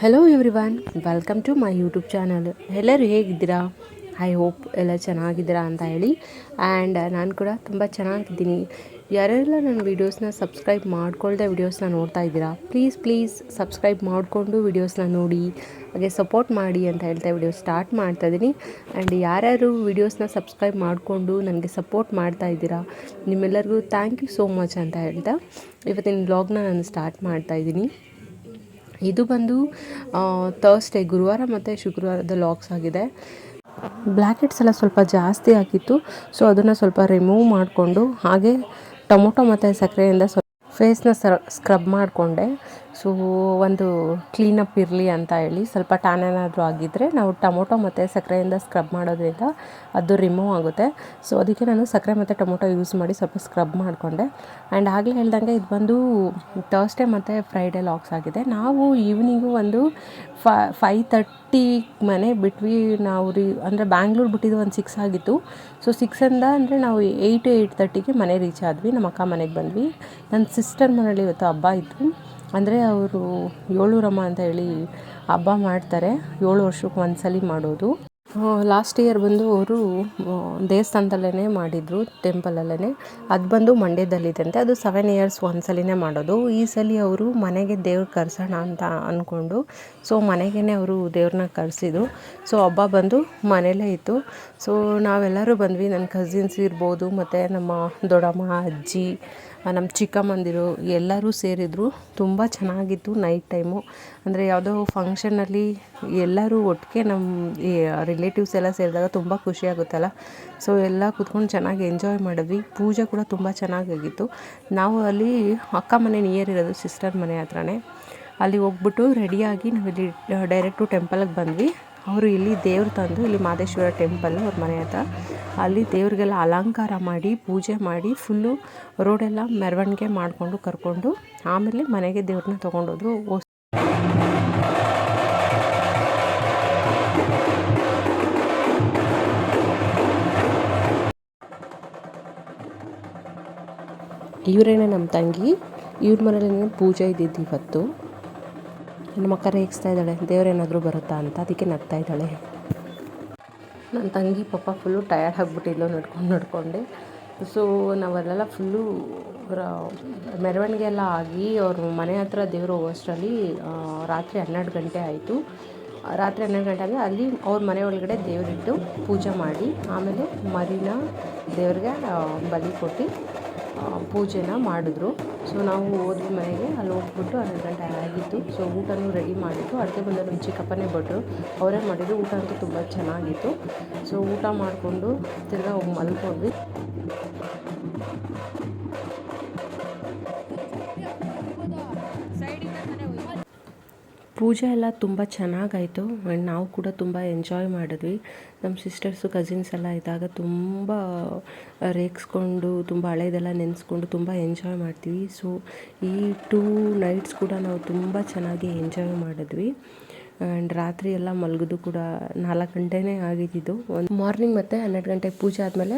Hello everyone welcome to my YouTube channel ಎಲ್ಲರೂ ಹೇಗಿದ್ದೀರಾ? I hope ಎಲ್ಲ ಚೆನ್ನಾಗಿದ್ದೀರಾ ಅಂತ ಹೇಳಿ. ಆ್ಯಂಡ್ ನಾನು ಕೂಡ ತುಂಬ ಚೆನ್ನಾಗಿದ್ದೀನಿ. ಯಾರೆಲ್ಲ ನನ್ನ ವೀಡಿಯೋಸ್ನ ಸಬ್ಸ್ಕ್ರೈಬ್ ಮಾಡ್ಕೊಳ್ದೆ ವೀಡಿಯೋಸ್ನ ನೋಡ್ತಾ ಇದ್ದೀರಾ ಪ್ಲೀಸ್ ಪ್ಲೀಸ್ ಸಬ್ಸ್ಕ್ರೈಬ್ ಮಾಡಿಕೊಂಡು ವೀಡಿಯೋಸ್ನ ನೋಡಿ, ಹಾಗೆ ಸಪೋರ್ಟ್ ಮಾಡಿ ಅಂತ ಹೇಳ್ತಾ ವಿಡಿಯೋ ಸ್ಟಾರ್ಟ್ ಮಾಡ್ತಾ ಇದ್ದೀನಿ. ಆ್ಯಂಡ್ ಯಾರ್ಯಾರು ವೀಡಿಯೋಸ್ನ ಸಬ್ಸ್ಕ್ರೈಬ್ ಮಾಡಿಕೊಂಡು ನನಗೆ ಸಪೋರ್ಟ್ ಮಾಡ್ತಾ ಇದ್ದೀರಾ, ನಿಮ್ಮೆಲ್ಲರಿಗೂ ಥ್ಯಾಂಕ್ ಯು ಸೋ ಮಚ್ ಅಂತ ಹೇಳ್ತಾ ಇವತ್ತಿನ ವ್ಲಾಗ್ನ ನಾನು ಸ್ಟಾರ್ಟ್ ಮಾಡ್ತಾ ಇದ್ದೀನಿ. ಇದು ಬಂದು ತರ್ಸ್ಡೇ ಗುರುವಾರ ಮತ್ತು ಶುಕ್ರವಾರದ ಲಾಕ್ಸ್ ಆಗಿದೆ. ಬ್ಲ್ಯಾಕೆಟ್ಸ್ ಎಲ್ಲ ಸ್ವಲ್ಪ ಜಾಸ್ತಿ ಆಗಿತ್ತು ಸೊ ಅದನ್ನು ಸ್ವಲ್ಪ ರಿಮೂವ್ ಮಾಡಿಕೊಂಡು, ಹಾಗೆ ಟೊಮೊಟೊ ಮತ್ತು ಸಕ್ಕರೆಯಿಂದ ಸ್ವಲ್ಪ ಫೇಸ್ನ ಸ್ಕ್ರಬ್ ಮಾಡಿಕೊಂಡೆ. ಸೊ ಒಂದು ಕ್ಲೀನಪ್ ಇರಲಿ ಅಂತ ಹೇಳಿ ಸ್ವಲ್ಪ ಟ್ಯಾನ್ ಏನಾದರೂ ಆಗಿದ್ದರೆ ನಾವು ಟೊಮೊಟೊ ಮತ್ತು ಸಕ್ಕರೆಯಿಂದ ಸ್ಕ್ರಬ್ ಮಾಡೋದ್ರಿಂದ ಅದು ರಿಮೂವ್ ಆಗುತ್ತೆ. ಸೊ ಅದಕ್ಕೆ ನಾನು ಸಕ್ಕರೆ ಮತ್ತು ಟೊಮೊಟೊ ಯೂಸ್ ಮಾಡಿ ಸ್ವಲ್ಪ ಸ್ಕ್ರಬ್ ಮಾಡಿಕೊಂಡೆ. ಆ್ಯಂಡ್ ಆಗಲೇ ಹೇಳ್ದಂಗೆ ಇದು ಬಂದು ತರ್ಸ್ಡೇ ಮತ್ತು ಫ್ರೈಡೇ ಲಾಕ್ಸ್ ಆಗಿದೆ. ನಾವು ಈವ್ನಿಂಗು ಒಂದು ಫೈ ತರ್ಟಿ ಮನೆ ಬಿಟ್ವಿ, ನಾವು ರೀ, ಅಂದರೆ ಬ್ಯಾಂಗ್ಳೂರು ಬಿಟ್ಟಿದ್ದು ಒಂದು ಸಿಕ್ಸ್ ಆಗಿತ್ತು. ಸೊ ಸಿಕ್ಸಿಂದ ಅಂದರೆ ನಾವು ಏಯ್ಟ್ ಏಯ್ಟ್ ತರ್ಟಿಗೆ ಮನೆ ರೀಚ್ ಆದ್ವಿ. ನಮ್ಮ ಅಕ್ಕ ಮನೆಗೆ ಬಂದ್ವಿ. ನನ್ನ ಸಿಸ್ಟರ್ ಮನೇಲಿ ಇವತ್ತು ಹಬ್ಬ ಇತ್ತು. ಅಂದರೆ ಅವರು ಏಳೂರಮ್ಮ ಅಂತ ಹೇಳಿ ಹಬ್ಬ ಮಾಡ್ತಾರೆ. ಏಳು ವರ್ಷಕ್ಕೆ ಒಂದು ಸಲ ಮಾಡೋದು ಲಾಸ್ಟ್ ಇಯರ್ ಬಂದು ಅವರು ದೇವಸ್ಥಾನದಲ್ಲೇ ಮಾಡಿದರು ಟೆಂಪಲಲ್ಲೇ ಅದು ಬಂದು ಮಂಡ್ಯದಲ್ಲಿದೆ ಅದು ಸೆವೆನ್ ಇಯರ್ಸ್ ಒಂದು ಮಾಡೋದು. ಈ ಸಲ ಅವರು ಮನೆಗೆ ದೇವ್ರು ಕರ್ಸೋಣ ಅಂತ ಅಂದ್ಕೊಂಡು ಸೊ ಮನೆಗೇ ಅವರು ದೇವ್ರನ್ನ ಕರೆಸಿದ್ರು. ಸೊ ಹಬ್ಬ ಬಂದು ಮನೇಲೇ ಇತ್ತು. ಸೊ ನಾವೆಲ್ಲರೂ ಬಂದ್ವಿ. ನನ್ನ ಕಸಿನ್ಸ್ ಇರ್ಬೋದು, ಮತ್ತು ನಮ್ಮ ದೊಡ್ಡಮ್ಮ, ಅಜ್ಜಿ ನಮ್ಮ ಚಿಕ್ಕಮ್ಮಂದಿರು ಎಲ್ಲರೂ ಸೇರಿದ್ರು. ತುಂಬ ಚೆನ್ನಾಗಿತ್ತು ನೈಟ್ ಟೈಮು ಅಂದರೆ ಯಾವುದೋ ಫಂಕ್ಷನಲ್ಲಿ ಎಲ್ಲರೂ ಒಟ್ಟಿಗೆ ನಮ್ಮ ರಿಲೇಟಿವ್ಸ್ ಎಲ್ಲ ಸೇರಿದಾಗ ತುಂಬ ಖುಷಿಯಾಗುತ್ತಲ್ಲ ಸೊ ಎಲ್ಲ ಕೂತ್ಕೊಂಡು ಚೆನ್ನಾಗಿ ಎಂಜಾಯ್ ಮಾಡಿದ್ವಿ. ಪೂಜೆ ಕೂಡ ತುಂಬ ಚೆನ್ನಾಗಾಗಿತ್ತು ನಾವು ಅಲ್ಲಿ ಅಕ್ಕ ಮನೆ ನಿಯರ್ ಇರೋದು ಸಿಸ್ಟರ್ ಮನೆ ಹತ್ರನೇ. ಅಲ್ಲಿ ಹೋಗ್ಬಿಟ್ಟು ರೆಡಿಯಾಗಿ ನಾವಿಲ್ಲಿ ಡೈರೆಕ್ಟು ಟೆಂಪಲ್ಗೆ ಬಂದ್ವಿ. ಅವರು ಇಲ್ಲಿ ದೇವ್ರು ತಂದು ಇಲ್ಲಿ ಮಾದೇಶ್ವರ ಟೆಂಪಲ್ ಅವ್ರ ಮನೆ ಹತ್ರ. ಅಲ್ಲಿ ದೇವ್ರಿಗೆಲ್ಲ ಅಲಂಕಾರ ಮಾಡಿ, ಪೂಜೆ ಮಾಡಿ ಫುಲ್ಲು ರೋಡೆಲ್ಲ ಮೆರವಣಿಗೆ ಮಾಡಿಕೊಂಡು ಕರ್ಕೊಂಡು ಆಮೇಲೆ ಮನೆಗೆ ದೇವ್ರನ್ನ ತೊಗೊಂಡೋದ್ರು. ಇವರೇನೆ ನಮ್ಮ ತಂಗಿ. ಇವ್ರ ಮನೇಲಿ ಪೂಜೆ ಇದ್ದಿದ್ದು ಇವತ್ತು. ನಮ್ಮ ಮಕ್ಕ ರೇಗಿಸ್ತಾ ಇದ್ದಾಳೆ. ದೇವ್ರೇನಾದರೂ ಬರುತ್ತಾ ಅಂತ ಅದಕ್ಕೆ ನಗ್ತಾ ಇದ್ದಾಳೆ. ನನ್ನ ತಂಗಿ ಪಾಪ ಫುಲ್ಲು ಟಯರ್ಡ್ ಆಗಿಬಿಟ್ಟಿದ್ಲು ನಡ್ಕೊಂಡು ನಡ್ಕೊಂಡೆ. ಸೊ ನಾವಲ್ಲೆಲ್ಲ ಫುಲ್ಲು ಮೆರವಣಿಗೆ ಎಲ್ಲ ಆಗಿ ಅವ್ರ ಮನೆ ಹತ್ರ ದೇವರು ಹೋಗೋಷ್ಟರಲ್ಲಿ ರಾತ್ರಿ ಹನ್ನೆರಡು ಗಂಟೆ ಆಯಿತು. ರಾತ್ರಿ ಹನ್ನೆರಡು ಗಂಟೆ ಅಂದರೆ ಅಲ್ಲಿ ಅವ್ರ ಮನೆ ಒಳಗಡೆ ದೇವರಿಟ್ಟು ಪೂಜೆ ಮಾಡಿ, ಆಮೇಲೆ ಮರಿನ ದೇವ್ರಿಗೆ ಬಲಿ ಕೊಟ್ಟು ಪೂಜೆನ ಮಾಡಿದ್ರು. ಸೊ ನಾವು ಹೋದ್ವಿ ಮನೆಗೆ. ಅಲ್ಲಿ ಹೋಗ್ಬಿಟ್ಟು ಹನ್ನೆರಡು ಗಂಟೆ ಆಗಿತ್ತು. ಸೊ ಊಟನೂ ರೆಡಿ ಮಾಡಿತ್ತು. ಅಡುಗೆ ಬಂದ ನಮ್ಮ ಚಿಕ್ಕಪ್ಪನೇ ಭಟ್ರು ಅವರೇ ಮಾಡಿದ್ರು. ಊಟ ಅಂತೂ ತುಂಬ ಚೆನ್ನಾಗಿತ್ತು. ಸೊ ಊಟ ಮಾಡಿಕೊಂಡು ತಿರ್ಗಾ ಹೋಗಿ ಮಲ್ಕೊಂಡ್ವಿ. ಪೂಜೆ ಎಲ್ಲ ತುಂಬ ಚೆನ್ನಾಗಾಯಿತು ಆ್ಯಂಡ್ ನಾವು ಕೂಡ ತುಂಬ ಎಂಜಾಯ್ ಮಾಡಿದ್ವಿ. ನಮ್ಮ ಸಿಸ್ಟರ್ಸು ಕಸಿನ್ಸ್ ಎಲ್ಲ ಇದ್ದಾಗ ತುಂಬ ರೇಗಿಸ್ಕೊಂಡು, ತುಂಬ ಹಳೆಯದೆಲ್ಲ ನೆನೆಸ್ಕೊಂಡು ತುಂಬ ಎಂಜಾಯ್ ಮಾಡ್ತೀವಿ. ಸೊ ಈ ಟೂ ನೈಟ್ಸ್ ಕೂಡ ನಾವು ತುಂಬ ಚೆನ್ನಾಗಿ ಎಂಜಾಯ್ ಮಾಡಿದ್ವಿ. ಆ್ಯಂಡ್ ರಾತ್ರಿ ಎಲ್ಲ ಮಲಗಿದು ಕೂಡ ನಾಲ್ಕು ಗಂಟೆನೇ ಆಗಿದ್ದಿದ್ದು ಒಂದು ಮಾರ್ನಿಂಗ್ ಮತ್ತು ಹನ್ನೆರಡು ಗಂಟೆಗೆ ಪೂಜೆ ಆದಮೇಲೆ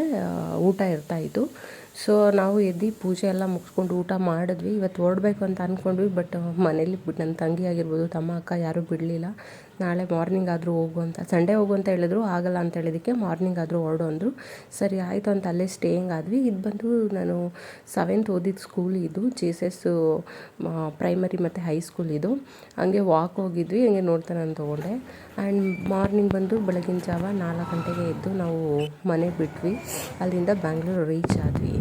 ಊಟ ಇರ್ತಾಯಿತ್ತು ಸೊ ನಾವು ಎದ್ದು ಪೂಜೆ ಎಲ್ಲ ಮುಗಿಸ್ಕೊಂಡು ಊಟ ಮಾಡಿದ್ವಿ. ಇವತ್ತು ಹೊರಡ್ಬೇಕು ಅಂತ ಅಂದ್ಕೊಂಡ್ವಿ ಬಟ್ ಮನೇಲಿ ನನ್ನ ತಂಗಿ ಆಗಿರ್ಬೋದು, ತಮ್ಮ ಅಕ್ಕ ಯಾರೂ ಬಿಡಲಿಲ್ಲ. ನಾಳೆ ಮಾರ್ನಿಂಗ್ ಆದರೂ ಹೋಗು ಅಂತ ಸಂಡೇ ಹೋಗು ಅಂತ ಹೇಳಿದ್ರು, ಆಗಲ್ಲ ಅಂತ ಹೇಳಿದ್ದಕ್ಕೆ ಮಾರ್ನಿಂಗ್ ಆದರೂ ಹೊರಡು ಅಂದರು. ಸರಿ, ಆಯಿತು ಅಂತ ಅಲ್ಲೇ ಸ್ಟೇಯಿಂಗ್ ಆದ್ವಿ. ಇದು ಬಂದು ನಾನು ಸೆವೆಂತ್ ಓದಿದ ಸ್ಕೂಲ್ ಇದು ಜೆ ಎಸ್ ಎಸ್ ಪ್ರೈಮರಿ ಮತ್ತು ಹೈಸ್ಕೂಲ್ ಇದು. ಹಂಗೆ ವಾಕ್ ಹೋಗಿದ್ವಿ, ಹಂಗೆ ನೋಡ್ತಾ ನಾನು ತೊಗೊಂಡೆ. ಆ್ಯಂಡ್ ಮಾರ್ನಿಂಗ್ ಬಂದು ಬೆಳಗಿನ ಜಾವ ನಾಲ್ಕು ಗಂಟೆಗೆ ಎದ್ದು ನಾವು ಮನೆ ಬಿಟ್ವಿ. ಅಲ್ಲಿಂದ ಬ್ಯಾಂಗ್ಳೂರು ರೀಚ್ ಆದ್ವಿ.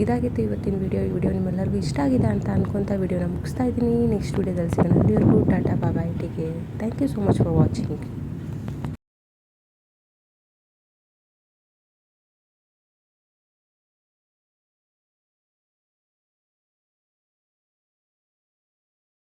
ಇದಾಗಿತ್ತು ಇವತ್ತಿನ ವಿಡಿಯೋ ಈ ವಿಡಿಯೋ ನಿಮ್ಮೆಲ್ಲರಿಗೂ ಇಷ್ಟ ಆಗಿದೆ ಅಂತ ಅನ್ಕೊಂತ ವಿಡಿಯೋನ ಮುಗಿಸ್ತಾ ಇದ್ದೀನಿ. ನೆಕ್ಸ್ಟ್ ವಿಡಿಯೋದಲ್ಲಿ ಸಿಗೋಣ. ಅಲ್ಲಿವರೆಗೂ ಟಾಟಾ ಬಾಬಾ ಐ ಟಿಗೆ thank you so much for watching